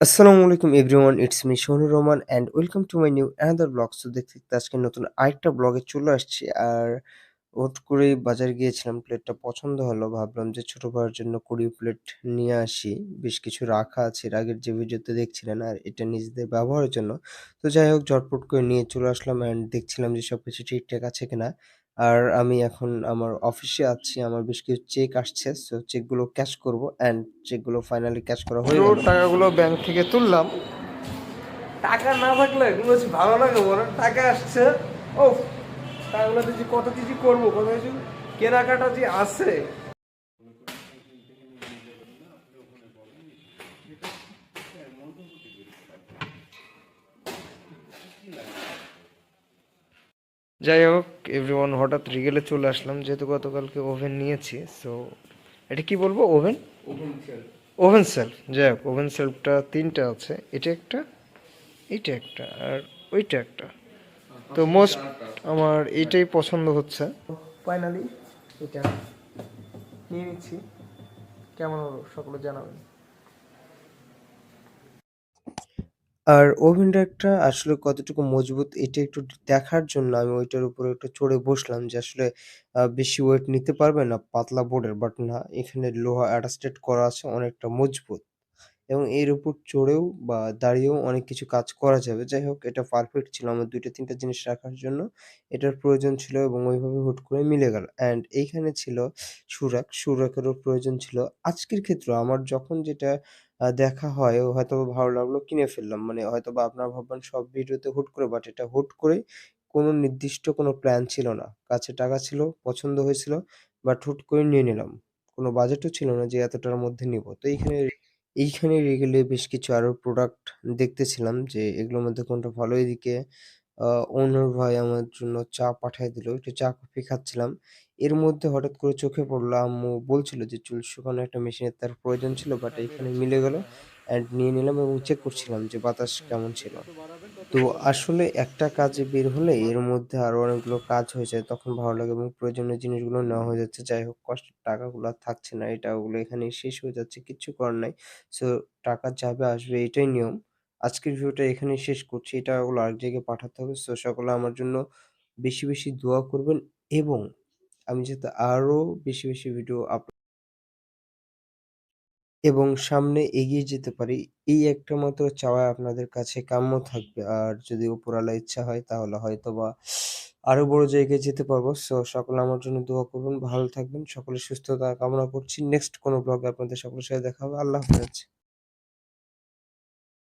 আসসালামু আলাইকুম everyone, it's me Shahnur Rahman and welcome to my new another blog so দেখতে আজকে নতুন আরেকটা ব্লগে চলে আসছি। আর হুট করেই বাজার গিয়েছিলাম প্লেটটা পছন্দ হলো। ভাবলাম যে ছোট ভাইয়ের জন্য কুড়ি প্লেট নিয়ে আসি। বেশ কিছু রাখা আছে, এর আগের যে ভিডিওতে দেখছিলেন, আর এটা নিজেদের ব্যবহারের জন্য। তো যাই হোক, ঝটপট করে নিয়ে চলে আসলাম অ্যান্ড দেখছিলাম যে সব কিছু ঠিকঠাক আছে কিনা। আর আমি এখন আমার অফিসে আছি আমার বেশ কিছু চেক আসছে সো চেকগুলো ক্যাশ করব অ্যান্ড চেকগুলো ফাইনালি ক্যাশ করা হয়ে গেল। টাকাগুলো ব্যাংক থেকে তুললাম। টাকা না থাকলে এগুলো বেশি ভালো লাগে বলো টাকা আসছে। ও টাকাগুলো যে কত কিছু করব কত কিছু কেনাকাটা যে আছে যাই হোক এভরিওয়ান হঠাৎ রিগেলে চলে আসলাম যেহেতু গতকালকে ওভেন নিয়েছি সো এটা কি বলব ওভেন ওভেন সেলফ যাই হোক ওভেন সেলফটা তিনটা আছে এটা একটা এইটা একটা আর ওইটা একটা। তো মোস্ট আমার এইটাই পছন্দ হচ্ছে। ফাইনালি এটা নিয়ে নিচ্ছি। কেমন হলো? সকলে জানাবেন। আর ওভেন একটা আসলে কতটুকু মজবুত এটা একটু দেখার জন্য আমি ওইটার উপরে একটু চড়ে বসলাম যে আসলে বেশি ওয়েট নিতে পারবে না পাতলা বোর্ডের বাট না, এখানে লোহা অ্যাটাস্টেড করা আছে অনেকটা মজবুত। এবং এর উপর চড়েও বা দাঁড়িয়েও অনেক কিছু কাজ করা যাবে। যাই হোক, এটা পারফেক্ট ছিল আমার দুইটা, তিনটা জিনিস রাখার জন্য। এটার প্রয়োজন ছিল এবং ওইভাবে হুট করে মিলে গেল। অ্যান্ড এইখানে ছিল সুরাক। সুরাকেরও প্রয়োজন ছিল। আজকের ক্ষেত্রে আমার যখন যেটা দেখা হয় হয়তোবা ভালো লাগল কিনে ফেললাম। মানে হয়তোবা আপনারা ভাববেন সব ভিডিওতে হুট করে বাট এটা হুট করে কোনো নির্দিষ্ট কোনো প্ল্যান ছিল না। কাছে টাকা ছিল, পছন্দ হয়েছিল বাট হুট করে নিয়ে নিলাম। কোনো বাজেটও ছিল না যে এতটার মধ্যে নিবো। তো এইখানে এইখানে রেগুলে বেশ কিছু আরও প্রোডাক্ট দেখতেছিলাম যে এগুলোর মধ্যে কোনটা ভালো এদিকে ওনার ভাই আমার জন্য চা পাঠায় দিল। একটু চা কফি খাচ্ছিলাম। এর মধ্যে হঠাৎ করে চোখে পড়ল, আম্মু বলছিল যে চুল শুকানো একটা মেশিনের তার প্রয়োজন ছিল বাট এখানে মিলে গেল অ্যান্ড নিয়ে নিলাম এবং চেক করছিলাম যে বাতাস কেমন ছিল। তো আসলে একটা কাজে বের হলে এর মধ্যে আরও অনেকগুলো কাজ হয়ে যায়, তখন ভালো লাগে এবং প্রয়োজনীয় জিনিসগুলো নেওয়া হয়ে যাচ্ছে। যাই হোক কষ্টের টাকাগুলো আর থাকছে না। এটা ওগুলো এখানে শেষ হয়ে যাচ্ছে। কিচ্ছু করার নাই। সো টাকা যাবে, আসবে, এটাই নিয়ম। আজকের ভিডিওটা এখানে শেষ করছি। এটা ওগুলো আরেক জায়গায় পাঠাতে হবে। সো সকলে আমার জন্য বেশি, বেশি দোয়া করবেন এবং আমি যাতে আরও বেশি, বেশি ভিডিও আপ এবং সামনে এগিয়ে যেতে পারি এই একটা মাত্র চাওয়া আপনাদের কাছে কাম্য থাকবে। আর যদি উপরওয়ালার ইচ্ছা হয় তাহলে হয়তোবা আরও বড় জায়গায় যেতে পারব। সো সকলে আমার জন্য দোয়া করবেন। ভালো থাকবেন। সকলে সুস্থতা কামনা করছি। নেক্সট কোনো ব্লগে আপনাদের সকলের সাথে দেখা হবে। আল্লাহ হাফেজ।